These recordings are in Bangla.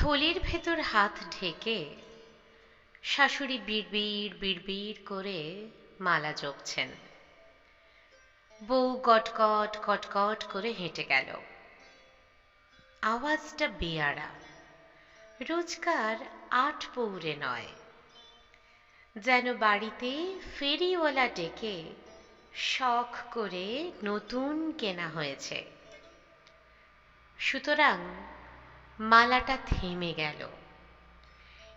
থলির ভেতর হাত ঢেকে শাশুড়ি বিড়বিড় বিড়বিড় করে মালা জপছেন। বউ গটগট কটকট করে হেঁটে গেল। আওয়াজটা বেয়ারা রোজকার আট পৌরে নয়। যেন বাড়িতে ফেরিওয়ালা ডেকে শখ করে নতুন কেনা হয়েছে। সুতরাং মালাটা থেমে গেল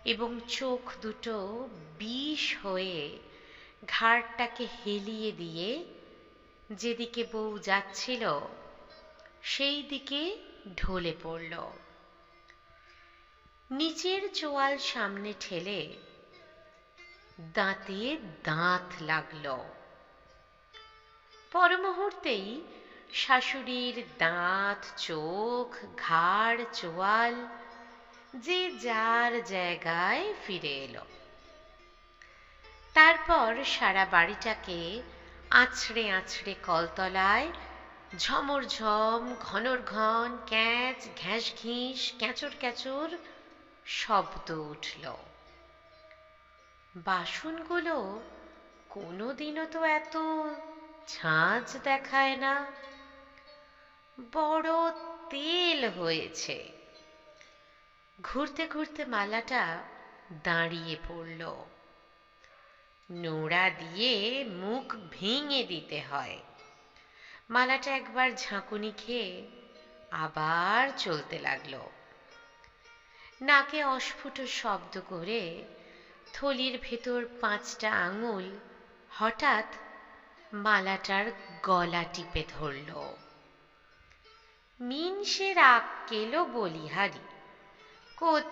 এবং চোখ দুটো বিষ হয়ে ঘাড়টাকে হেলিয়ে দিয়ে যেদিকে বউ যাচ্ছিল, সেই দিকে ঢলে পড়ল। নিচের চোয়াল সামনে ঠেলে দাঁতে দাঁত লাগল। পরমুহূর্তেই শাশুড়ির দাঁত, চোখ, ঘাড়, চোয়াল, যে যার জায়গায় ফিরে এলো। তারপর সারা বাড়িটাকে আছড়ে আছড়ে কলতলায় ঝমর ঝম ঘনর ঘন ক্যাঁচ ঘ্যাঁস ঘিস ক্যাঁচর ক্যাঁচর শব্দ উঠল। বাসনগুলো কোনোদিনও তো এত ঝাঁঝ দেখায় না। বড় তেল হয়েছে। ঘুরতে ঘুরতে মালাটা দাঁড়িয়ে পড়ল। নোড়া দিয়ে মুখ ভেঙে দিতে হয়। মালাটা একবার ঝাঁকুনি খেয়ে আবার চলতে লাগল। নাকে অস্ফুট শব্দ করে থলির ভেতর পাঁচটা আঙুল হঠাৎ মালাটার গলা টিপে ধরল। মিনসের আক্কেলো বলিহারি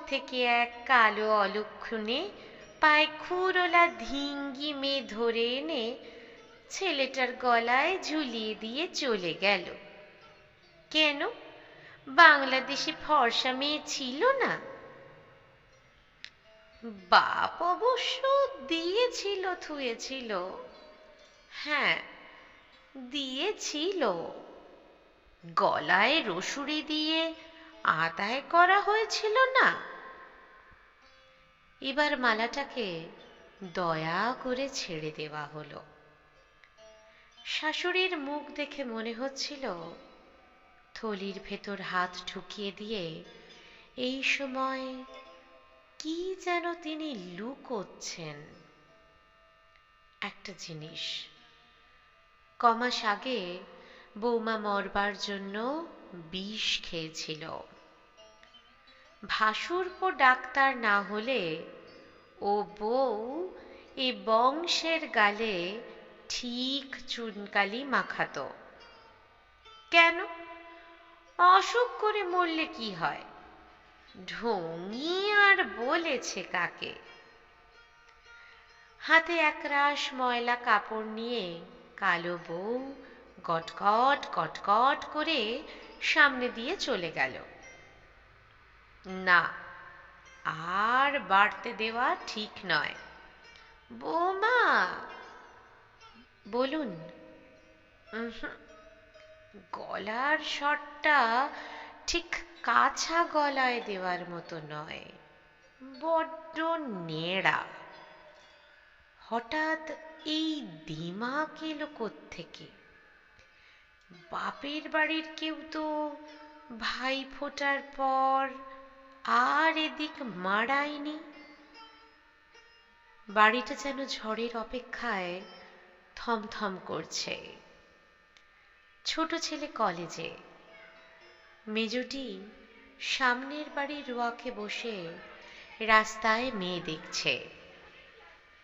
থেকে এক কালো অলক্ষণে পায়ে খুরোলা ধিঙ্গি মেয়ে ধরে এনে ছেলেটার গলায় ঝুলিয়ে দিয়ে চলে গেল। কেন? বাংলাদেশে ফর্সা মেয়ে ছিল না? বাপ অবশ্য দিয়েছিল, থুয়েছিল। হ্যাঁ দিয়েছিল। গলায় রসুরি দিয়ে আদায় করা হয়েছিল না। এবার মালাটাকে দয়া করে ছেড়ে দেওয়া হলো। শাশুড়ির মুখ দেখে মনে হচ্ছিল, থলির ভেতর হাত ঢুকিয়ে দিয়ে এই সময় কি যেন তিনি লুকোচ্ছেন। একটা জিনিস, কমাস আগে বৌমা মরবার জন্য বিষ খেয়েছিল। ভাসুরপো ডাক্তার না হলে ও বউ এ বংশের গালে ঠিক চুনকালি মাখাতো। কেন? অসুখ করে মরলে কি হয়? ঢঙি আর বলেছে কাকে? হাতে একরাশ ময়লা কাপড় নিয়ে কালো বউ গটগট গটগট করে সামনে দিয়ে চলে গেল। না, আর বাড়তে দেওয়া ঠিক নয়। বৌমা, বলুন। গলার শটটা ঠিক কাছা গলায় দেওয়ার মতো নয়, বড্ড নেড়া। হঠাৎ এই দিমাক এলো থেকে বাপের বাড়ির কেউ তো ভাই ফোটার পর আর এদিক মারায়নি বাড়িটা যেন ঝড়ের অপেক্ষায় থমথম করছে। ছোট ছেলে কলেজে। মেজটি সামনের বাড়ির রোয়াকে বসে রাস্তায় মেয়ে দেখছে।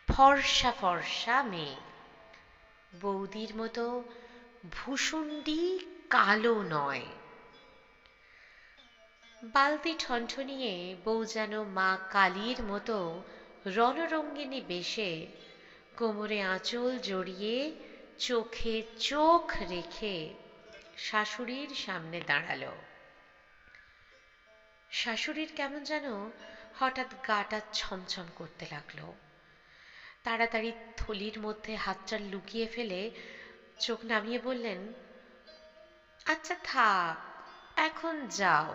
ফর্সা ফর্সা মেয়ে। বৌদির মতো ভূষুণ্ডি কালো নয়। বালতি ঠনঠনিয়ে বউ যেন মা কালীর মতো রণরঙ্গিনী বেশে কোমরে আঁচল জড়িয়ে চোখে চোখ রেখে শাশুড়ির সামনে দাঁড়াল। শাশুড়ির কেমন যেন হঠাৎ গাটা ছমছম করতে লাগল। তাড়াতাড়ি থলির মধ্যে হাতটা লুকিয়ে ফেলে চোখ নামিয়ে বললেন আচ্ছা থাক, এখন যাও।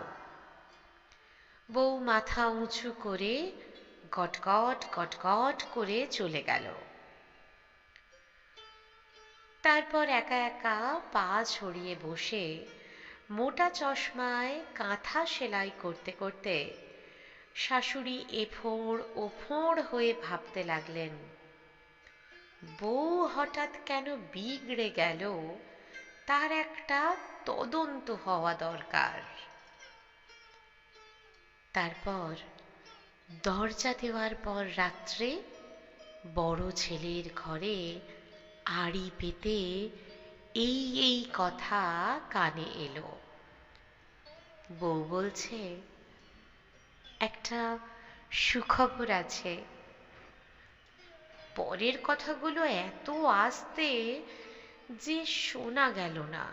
বউ মাথা উঁচু করে গটগট গটগট করে চলে গেল। তারপর একা একা পা ছড়িয়ে বসে মোটা চশমায় কাঁথা সেলাই করতে করতে শাশুড়ি এফোঁড় ওফোঁড় হয়ে ভাবতে লাগলেন বউ হঠাৎ কেন বিগড়ে গেল, তার একটা তদন্ত হওয়া দরকার। তারপর দরজা দেওয়ার পর রাত্রে বড় ছেলের ঘরে আড়ি পেতে এই এই কথা কানে এলো। বউ বলছে, একটা সুখবর আছে। পরের কথাগুলো এত আস্তে যে শোনা গেল না।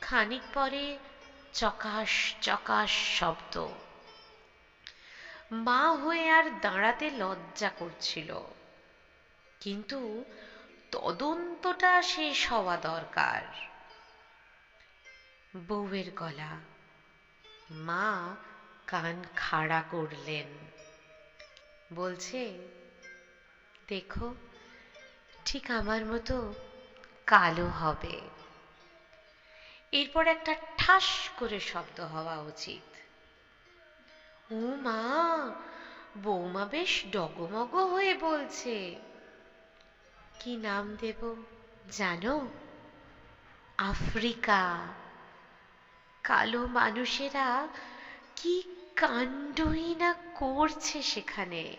খানিক পরে চকাশ চকাশ শব্দ। মা হয়ে আর দাঁড়াতে লজ্জা করছিল। কিন্তু তদন্তটা শেষ হওয়া দরকার। বউয়ের গলা। মা কান খাড়া করলেন। বলছে দেখো, ঠিক আমার মতো কালো হবে। এরপর একটা ঠাস করে শব্দ হওয়া উচিত। ও মা, বৌমা বেশ ডগমগ হয়ে বলছে। কি নাম দেব জানো? আফ্রিকা। কালো মানুষেরা কি কাণ্ডই না করছে সেখানে।